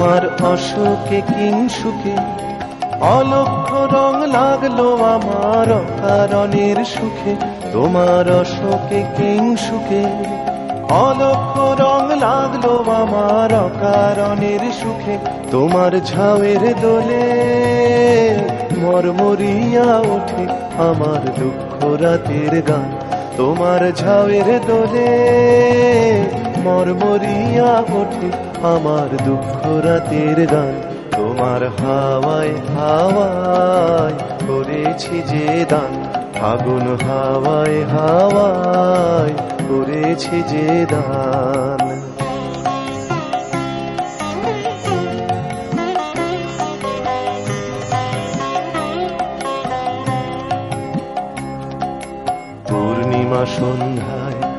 তোমার অশোকে কিং সুখে, অলক্ষ রং লাগল আমার কারণের সুখে। তোমার অশোকে কিং সুখে, অলক্ষ রং লাগল আমার কারণের সুখে। তোমার ঝাউয়ের দোলে মরমরিয়া ওঠে আমার দুঃখ রাতের গান। তোমার ঝাউয়ের দোলে মরমরিয়া ওঠে আমার দুঃখ রাতের গান। তোমার হাওয়ায় হাওয়ায় করেছি যে দান। আগুন হাওয়ায় হাওয়ায় করেছি যে দান। পূর্ণিমা সন্ধ্যায়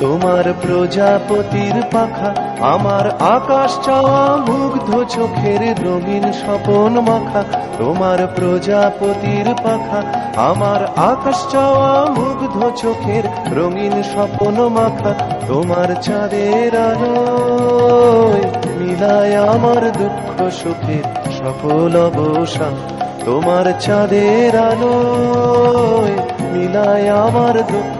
তোমার প্রজাপতির পাখা, আমার আকাশ চাওয়া মুগ্ধ চোখের রঙিন স্বপন মাখা। তোমার প্রজাপতির পাখা, আমার আকাশ চাওয়া মুগ্ধ চোখের রঙিন স্বপন মাখা। তোমার চাঁদের আলোয় মিলায় আমার দুঃখ সুখের সকল অবসান। তোমার চাঁদের আলোয় মিলায় আমার দুঃখ